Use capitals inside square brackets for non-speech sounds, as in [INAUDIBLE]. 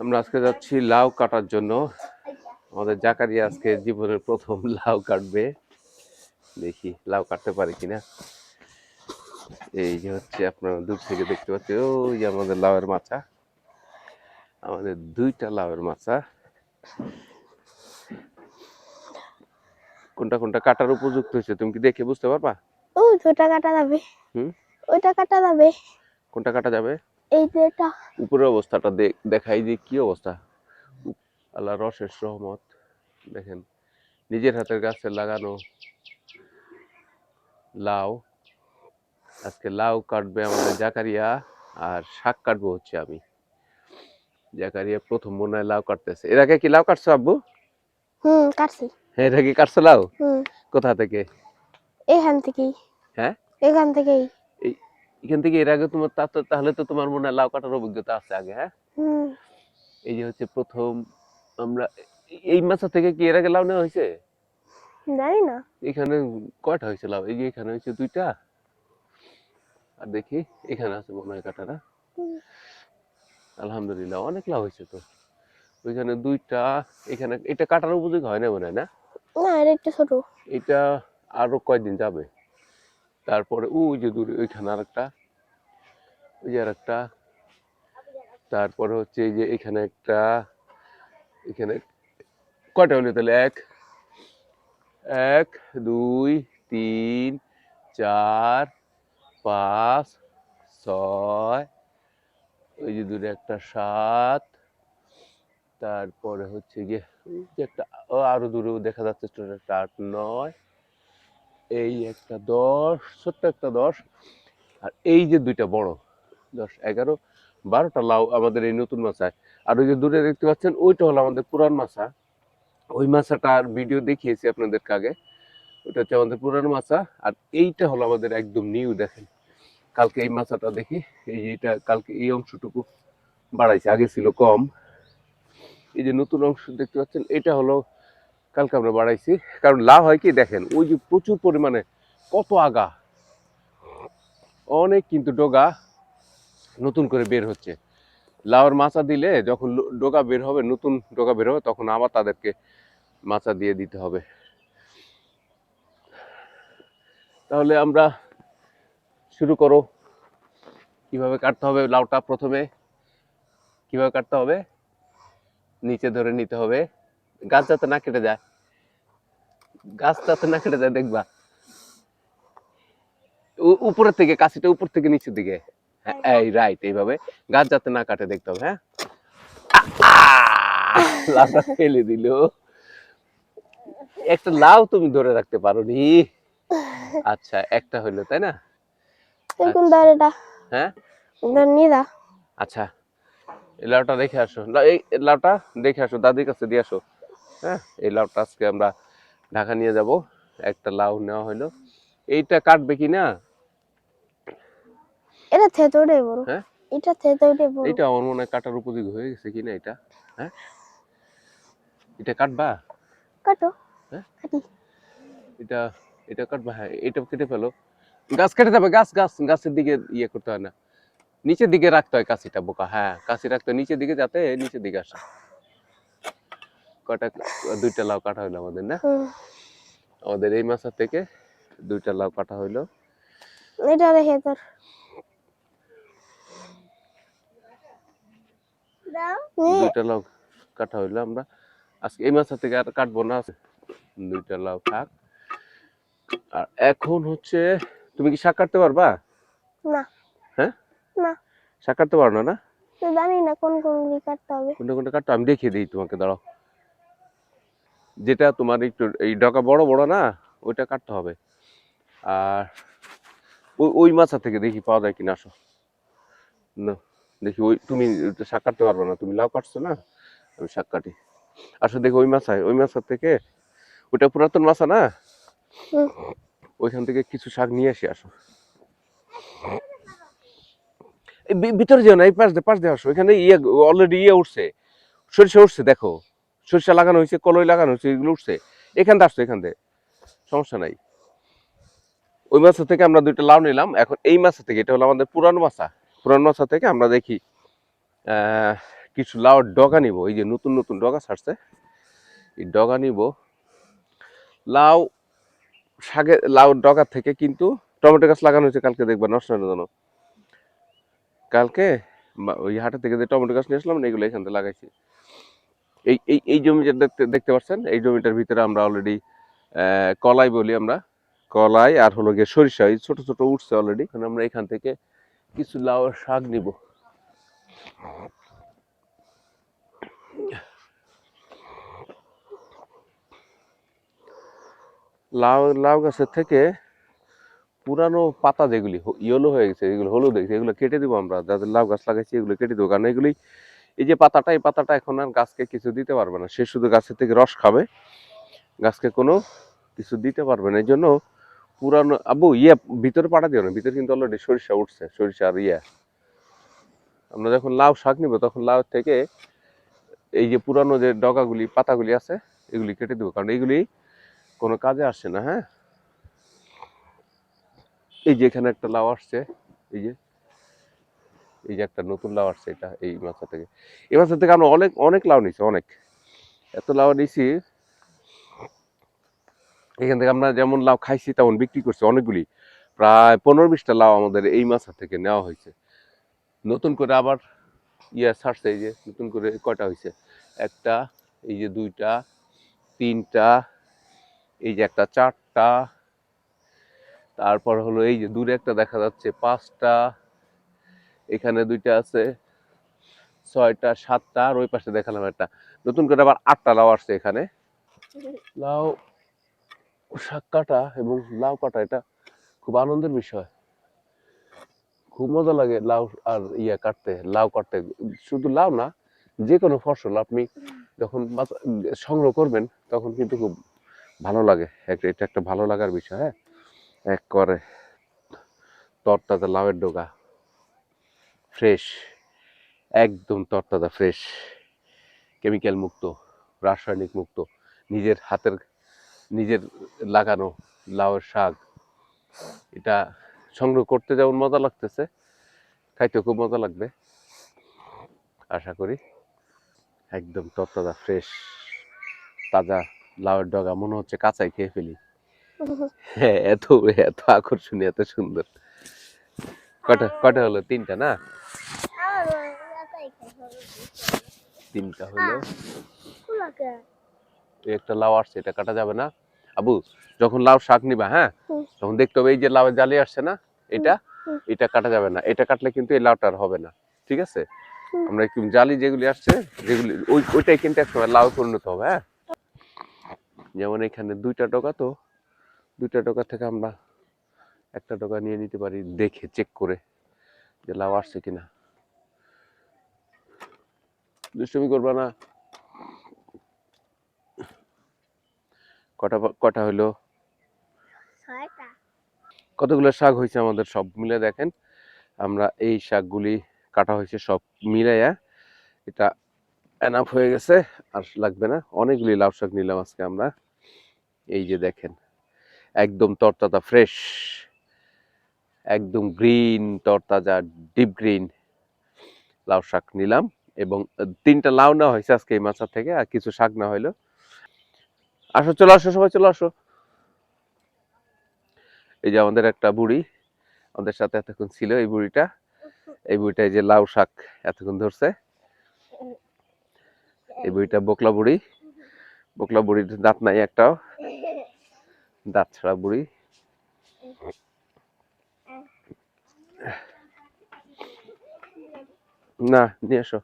আমরা আজকে যাচ্ছি লাউ কাটার জন্য। আমাদের জাকারিয়া আজকে জীবনের প্রথম [LAUGHS] লাউ কাটবে। দেখি লাউ কাটতে পারে কিনা। এই যে হচ্ছে আপনারা দূর থেকে দেখতে পাচ্ছেন ওই যে আমাদের লাউয়ের মাচা। আমাদের দুইটা লাউয়ের মাচা। কোনটা কোনটা কাটার উপযুক্ত হয়েছে তুমি কি দেখে বুঝতে পারবা? ও ওটা কাটা যাবে। হুম? ওইটা কাটা যাবে। কোনটা কাটা যাবে? এই যে এটা। উপরের অবস্থাটা দেখাই যে কি অবস্থা। আল্লাহ রসের সহমত দেখেন নিজের হাতের গাছে লাগানো লাউ। আজকে লাউ কাটবে আমাদের জাকারিয়া আর শাক কাটবো হচ্ছে আমি। জাকারিয়া প্রথম মনে হয় লাউ কাটতেছে। এর আগে কি লাউ কাটছো আব্বু? হুম কাটছি। হ্যাঁ এর আগে কাটছো লাউ? হুম। কোথা থেকে? এখান থেকেই। হ্যাঁ? এখান থেকেই। এখান থেকে এর আগে তোমার তা তাহলে তো তোমার মনে হয় লাউ কাটার অভিজ্ঞতা আছে আগে হ্যাঁ? এই যে হচ্ছে প্রথম আমরা এই মাছা থেকে কি এর আগে লাউ নেওয়া হয়েছে? জানি না। এখানে কয়টা হয়েছে লাউ? এই যে এখানে হয়েছে দুইটা। আর দেখি এখানে আছে মনে হয় কাটারা আলহামদুলিল্লাহ অনেক লাউ হয়েছে তো। ওইখানে দুইটা এখানে এটা কাটার উপযোগী হয় না মনে হয় না? না এটা একটু ছোট। এটা আরও কয়দিন যাবে। তারপরে ওই যে দূরে ওইখানে আরেকটা। ওই যে আরেকটা তারপরে হচ্ছে যে এখানে একটা, এখানে কটা হলো তাহলে? এক এক, দুই, তিন, চার, পাঁচ, ছয়, ওই যে দূরে একটা সাত, তারপরে হচ্ছে গিয়ে একটা আরও দূরেও দেখা যাচ্ছে একটা আট, নয়, এই একটা দশ, ছোট্ট একটা দশ, আর এই যে দুইটা বড় দশ এগারো, বারোটা লাউ আমাদের এই নতুন মাছায়। আর ওই যে দূরে দেখতে পাচ্ছেন, ওইটা হলো আমাদের পুরান মাছা। ওই মাছাটার ভিডিও দেখিয়েছি আপনাদেরকে আগে। ওটা হচ্ছে আমাদের পুরান মাছা, আর এইটা হলো আমাদের একদম নিউ, দেখেন। কালকে এই মাছাটা দেখি, এই এটা কালকে এই অংশটুকু বাড়াইছে, আগে ছিল কম। এই যে নতুন অংশ দেখতে পাচ্ছেন, এটা হলো কালকে আমরা বাড়াইছি। কারণ লাভ হয় কি, দেখেন, ওই যে প্রচুর পরিমাণে কত আগা। অনেক কিন্তু ডগা। নতুন করে বের হচ্ছে। লাউর মাচা দিলে যখন ডোকা বের হবে, নতুন ডোকা বের হবে, তখন আবার তাদেরকে মাচা দিয়ে দিতে হবে। তাহলে আমরা শুরু করো। কীভাবে কাটতে হবে লাউটা প্রথমে? কীভাবে কাটতে হবে? নিচে ধরে নিতে হবে। গাছ যাতে না কেটে যায়। গাছ যাতে না কেটে যায়, দেখবা। উপরের থেকে কাশিটা উপর থেকে নিচের দিকে। হ্যাঁ, এই রাইট এইভাবে। গাছ যাতে না কাটে দেখতে হবে হ্যাঁ! লাউটা ফেলে দিল। একটা লাউ তুমি ধরে রাখতে পারো নি আচ্ছা একটা হইল তাই না? কোন ধর হ্যাঁ? ধর নিয়ে যা আচ্ছা এই লাউটা দেখে আসো। এই লাউটা দেখে আসো দাদির কাছে দিয়ে আসো। হ্যাঁ এই লাউটা আজকে আমরা ঢাকা নিয়ে যাব। একটা লাউ নেওয়া হইল। এইটা কাটবে কি না? এটা থেতো রে বড়। হ্যাঁ? এটা থেতো রে বড়। এইটা আমার মনে হয় কাটার উপযোগী হয়ে গেছে কিনা এটা? হ্যাঁ? এটা কাটবা? কাটো। হ্যাঁ? এটা এটা কাটবা? হ্যাঁ এটা কেটে ফেলো। গাছ কেটে যাবে গাছ গাছ গাছের দিকে ইয়ে করতে হয় না। নিচের দিকে রাখতে হয় কাশিটা বোকা হ্যাঁ কাশি রাখতে হয় নিচের দিকে যাতে নিচের দিকে আসে। কটা দুইটা লাউ কাটা হইল আমাদের না? আমাদের এই মাছা থেকে দুইটা লাউ কাটা হইল। এটা রেখে তোর দুইটা লাউ কাটা হইল আমরা। আজকে এই মাছা থেকে আর কাটবো না। দুইটা লাউ থাক। আর এখন হচ্ছে তুমি কি শাক কাটতে পারবা? না। হ্যাঁ? না। শাক কাটতে পারো না না? জানি না কোন কোন কি কাটতে হবে। কোনটা কোনটা কাটতো আমি দেখিয়ে দিই তোমাকে দাঁড়াও। যেটা তোমার একটু এই ডকা বড় বড় না ওইটা কাটতে হবে। আর ওই ওই মাছা থেকে দেখি পাওয়া যায় কিনা আসো। না। দেখি ওই, তুমি শাক কাটতে পারবে না, তুমি লাউ কাটছো না? আমি শাক কাটি। আসো দেখি ওই মাছায়, ওই মাছার থেকে ওটা পুরাতন মাছা না? ওইখান থেকে কিছু শাক নিয়ে আসি। আসো ভিতরে যেও না, এই পাশ দিয়ে পাশ দিয়ে আসো। এখানে ইয়ে অলরেডি ইয়ে উঠছে। সরিষা উঠছে, দেখো। সরিষা লাগানো হয়েছে, কলই লাগানো হয়েছে, এগুলো উঠছে। এখান থেকে আসছো এখান থেকে সমস্যা নাই। ওই মাছের থেকে আমরা দুইটা লাউ নিলাম। এখন এই মাছের থেকে, এটা হলো আমাদের পুরানো মাছা। পুরানো মাছা থেকে আমরা দেখি কিছু লাউর ডগা নিব। এই যে নতুন নতুন ডগা ছাড়ছে, এই ডগা নিব। লাউ শাকের লাউ ডগা থেকে কিন্তু টমেটো গাছ লাগানো হয়েছে, কালকে দেখবা নষ্ট হয় না যেন। কালকে ওই হাটে থেকে যে টমেটো গাছ নিয়ে আসলাম না এগুলো এখান থেকে লাগাইছি। এই এই এই জমিটা দেখতে দেখতে পাচ্ছেন? এই জমিটার ভিতরে আমরা অলরেডি কলাই বলি আমরা। কলাই আর হলো গিয়ে সরিষা, এই ছোট ছোট উঠছে অলরেডি এখন আমরা এখান থেকে কিছু লাউ শাক নিব। লাউ লাউ গাছের থেকে পুরানো পাতা যেগুলি ইয়েলো হয়ে গেছে, এগুলো হলুদ হয়ে গেছে, এগুলো কেটে দিব আমরা। যাদের লাউ গাছ লাগাইছি, এগুলো কেটে দেবো। কারণ এগুলি, এই যে পাতাটা, এই পাতাটা এখন আর গাছকে কিছু দিতে পারবে না। সে শুধু গাছের থেকে রস খাবে, গাছকে কোনো কিছু দিতে পারবে না। এই জন্য পুরানো, আবু ইয়ে ভিতরে পাঠা দিও না, ভিতরে কিন্তু অলরেডি সরিষা উঠছে সরিষা আর ইয়ে। আমরা যখন লাউ শাক নিব, তখন লাউ থেকে এই যে পুরানো যে ডগাগুলি, পাতাগুলি আছে, এগুলি কেটে দেবো, কারণ এগুলি কোনো কাজে আসছে না হ্যাঁ? এই যে এখানে একটা লাউ আসছে, এই যে এই যে একটা নতুন লাউ আসছে এটা, এই মাছা থেকে। এই মাছা থেকে আমরা অনেক অনেক লাউ নিছি অনেক। এত লাউ নিছি এখান থেকে আমরা যেমন লাউ খাইছি তেমন বিক্রি করছি অনেকগুলি। প্রায় পনেরো বিশটা লাউ আমাদের এই মাছা থেকে নেওয়া হয়েছে। নতুন করে আবার ইয়ে ছাড়ছে এই যে নতুন করে কয়টা হয়েছে? একটা এই যে দুইটা তিনটা এই যে একটা চারটা তারপর হলো এই যে দূরে একটা দেখা যাচ্ছে পাঁচটা এখানে দুইটা আছে ছয়টা সাতটা আর ওই পাশে দেখালাম একটা। নতুন করে আবার আটটা লাউ আসছে এখানে। লাউ শাক কাটা এবং লাউ কাটা, এটা খুব আনন্দের বিষয়। খুব মজা লাগে লাউ আর ইয়া কাটতে, লাউ কাটতে। শুধু লাউ না যে কোনো ফসল আপনি যখন সংগ্রহ করবেন, তখন কিন্তু খুব ভালো লাগে। একটা এটা একটা ভালো লাগার বিষয় হ্যাঁ? এক করে তরতাজা লাউয়ের ডোকা ফ্রেশ, একদম তরতাজা, ফ্রেশ, কেমিক্যাল মুক্ত, রাসায়নিক মুক্ত, নিজের হাতের নিজের লাগানো লাউয়ের শাক এটা সংগ্রহ করতে যেমন মজা লাগতেছে খাইতে খুব মজা লাগবে। আশা করি একদম তরতাজা ফ্রেশ তাজা লাউয়ের ডগা মনে হচ্ছে কাঁচাই খেয়ে ফেলি। হ্যাঁ এত এত আকর্ষণীয় এত সুন্দর। কটা কটা হলো? তিনটা না? তিনটা হলো। একটা লাউ আসছে এটা কাটা যাবে না। আবু যখন লাউ শাক নিবা হ্যাঁ? তখন দেখতে হবে এই যে লাউ জালি আসছে না এটা এটা কাটা যাবে না এটা কাটলে কিন্তু এই লাউটা হবে না ঠিক আছে। আমরা একটু জালি যেগুলি আসছে যেগুলি ওই ওইটাই কিন্তু একসময় লাউ পরিণত হবে হ্যাঁ? যেমন এখানে দুইটা টোকা তো দুইটা টোকা থেকে আমরা একটা টোকা নিয়ে নিতে পারি দেখে চেক করে যে লাউ আসছে কিনা। দুষ্টমি করবা না। কটা কটা হলো? কতগুলো শাক হয়েছে আমাদের সব মিলে দেখেন। আমরা এই শাকগুলি কাটা হয়েছে সব মিলাইয়া। এটা এনাফ হয়ে গেছে আর লাগবে না। অনেকগুলি লাউ শাক নিলাম আজকে আমরা। এই যে দেখেন একদম তরতাজা ফ্রেশ একদম গ্রিন তরতাজা ডিপ গ্রিন লাউ শাক নিলাম। এবং তিনটা লাউ নেওয়া হয়েছে আজকে এই মাছা থেকে আর কিছু শাক না হইল আসো, চলে আসো, সবাই চলে আসো। এই যে আমাদের একটা বুড়ি, আমাদের সাথে এতক্ষণ ছিল এই বুড়িটা। এই বুড়িটা এই যে লাউ শাক এতক্ষণ ধরছে। এই বুড়িটা বকলা বুড়ি। বকলা বুড়ির দাঁত নাই একটাও। দাঁত ছাড়া বুড়ি। না, নিয়ে এসো